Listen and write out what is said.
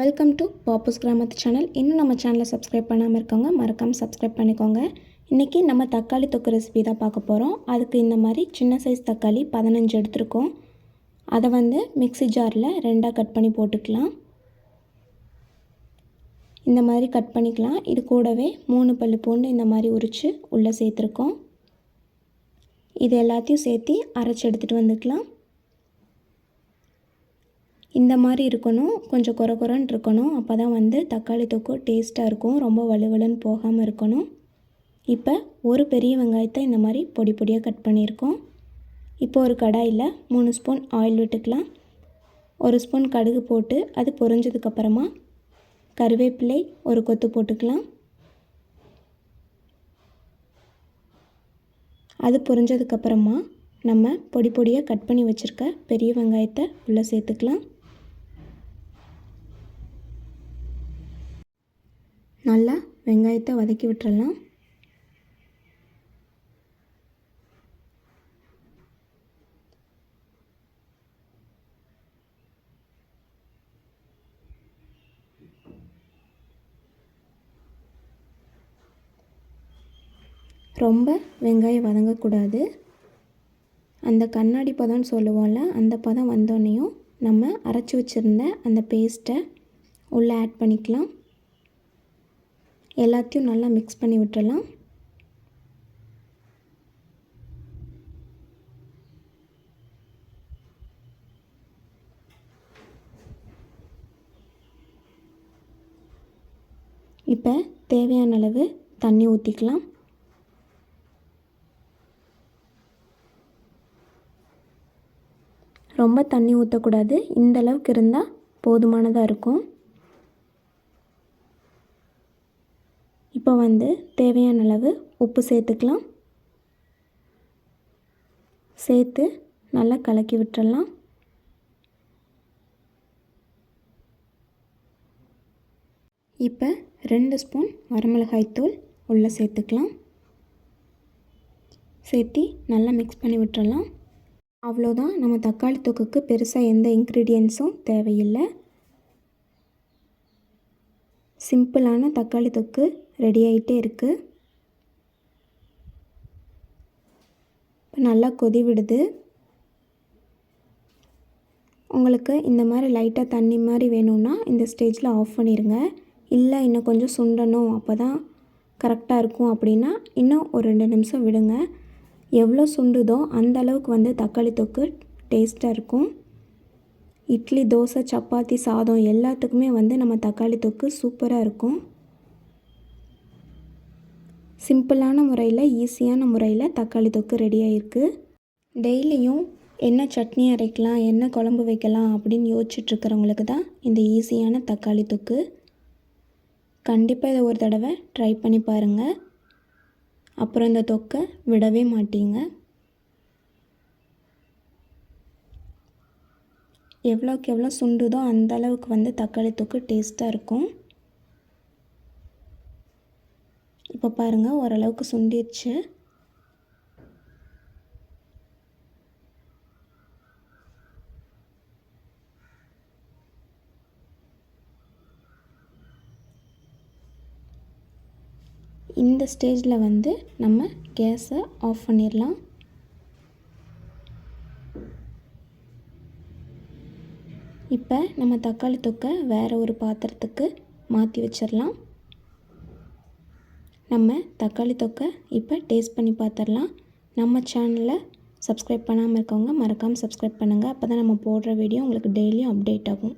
Welcome to Pappus கிராமத்து channel இன்னும் நம்ம சேனலை சப்ஸ்கிரைப் பண்ணாமல் இருக்கவங்க மறக்காமல் சப்ஸ்கிரைப் பண்ணிக்கோங்க. இன்றைக்கி நம்ம தக்காளி தொக்கு ரெசிபி தான் பார்க்க போகிறோம் அதுக்கு இந்த மாதிரி சின்ன சைஸ் தக்காளி பதினஞ்சு எடுத்திருக்கோம். அதை வந்து மிக்ஸி ஜாரில் ரெண்டாக கட் பண்ணி போட்டுக்கலாம். இந்த மாதிரி கட் பண்ணிக்கலாம். இது கூடவே மூணு பல்லு பூண்டு இந்த மாதிரி உரித்து உள்ளே சேர்த்துருக்கோம். இது எல்லாத்தையும் சேர்த்து அரைச்சி எடுத்துகிட்டு வந்துக்கலாம். இந்த மாதிரி இருக்கணும். கொஞ்சம் குறை குறைன்னு இருக்கணும். அப்போ தான் வந்து தக்காளி தொக்கு டேஸ்ட்டாக இருக்கும். ரொம்ப வலுவலுன்னு போகாமல் இருக்கணும். இப்போ ஒரு பெரிய வெங்காயத்தை இந்த மாதிரி பொடி பொடியாக கட் பண்ணியிருக்கோம். இப்போ ஒரு கடாயில் மூணு ஸ்பூன் ஆயில் விட்டுக்கலாம். ஒரு ஸ்பூன் கடுகு போட்டு அது பொரிஞ்சதுக்கப்புறமா கருவேப்பிலை ஒரு கொத்து போட்டுக்கலாம். அது பொரிஞ்சதுக்கப்புறமா நம்ம பொடி பொடியாக கட் பண்ணி வச்சுருக்க பெரிய வெங்காயத்தை உள்ளே சேர்த்துக்கலாம். நல்லா வெங்காயத்தை வதக்கி விட்டுறலாம். ரொம்ப வெங்காயம் வதங்கக்கூடாது. அந்த கண்ணாடி பதம்னு சொல்லுவோம்ல அந்த பதம் வந்தோடனையும் நம்ம அரைச்சி வச்சுருந்த அந்த பேஸ்ட்டை உள்ளே ஆட் பண்ணிக்கலாம். எல்லாத்தையும் நல்லா மிக்ஸ் பண்ணி விட்டுறலாம் இப்போ தேவையான அளவு தண்ணி ஊற்றிக்கலாம் ரொம்ப தண்ணி ஊற்றக்கூடாது இந்த அளவுக்கு இருந்தால் போதுமானதாக இருக்கும். இப்போ வந்து தேவையான அளவு உப்பு சேர்த்துக்கலாம். சேர்த்து நல்லா கலக்கி விட்டுடலாம் இப்போ ரெண்டு ஸ்பூன் வரமிளகாய் தூள் உள்ளே சேர்த்துக்கலாம். சேர்த்தி நல்லா மிக்ஸ் பண்ணி விட்டுடலாம் அவ்வளோதான். நம்ம தக்காளி தொக்குக்கு பெருசாக எந்த இன்க்ரீடியன்ஸும் தேவையில்லை. சிம்பிளான தக்காளி தொக்கு ரெடி ஆகிட்டே இருக்குது இப்போ நல்லா கொதி விடுது. உங்களுக்கு இந்த மாதிரி லைட்டாக தண்ணி மாதிரி வேணும்னா இந்த ஸ்டேஜில் ஆஃப் பண்ணிடுங்க இல்லை இன்னும் கொஞ்சம் சுண்டணும் அப்போ தான் கரெக்டாக இருக்கும் அப்படின்னா இன்னும் ஒரு ரெண்டு நிமிஷம் விடுங்க. எவ்வளோ சுண்டுதோ அந்த அளவுக்கு வந்து தக்காளி தொக்கு டேஸ்ட்டாக இருக்கும். இட்லி தோசை சப்பாத்தி சாதம் எல்லாத்துக்குமே வந்து நம்ம தக்காளி தொக்கு சூப்பராக இருக்கும். சிம்பிளான முறையில் ஈஸியான முறையில் தக்காளி தொக்கு ரெடி ஆகிருக்கு டெய்லியும் என்ன சட்னி அரைக்கலாம் என்ன குழம்பு வைக்கலாம் அப்படின்னு யோசிச்சுட்ருக்கிறவங்களுக்கு தான் இந்த ஈஸியான தக்காளி தொக்கு. கண்டிப்பாக இதை ஒரு தடவை ட்ரை பண்ணி பாருங்கள் அப்புறம் இந்த தொக்கை விடவே மாட்டீங்க. எவ்வளோக்கு எவ்வளோ சுண்டுதோ அந்த அளவுக்கு வந்து தக்காளி தொக்கு டேஸ்ட்டாக இருக்கும் இப்போ பாருங்கள் ஓரளவுக்கு சுண்டிடுச்சு இந்த ஸ்டேஜில் வந்து நம்ம கேஸை ஆஃப் பண்ணிடலாம். இப்போ நம்ம தக்காளி தொக்கை வேறு ஒரு பாத்திரத்துக்கு மாற்றி வச்சிடலாம். நம்ம தக்காளி தொக்கை இப்போ டேஸ்ட் பண்ணி பார்த்துடலாம். நம்ம சேனலை சப்ஸ்கிரைப் பண்ணாமல் இருக்கவங்க மறக்காமல் சப்ஸ்கிரைப் பண்ணுங்கள் அப்போ தான் நம்ம போடுற வீடியோ உங்களுக்கு டெய்லியும் அப்டேட் ஆகும்.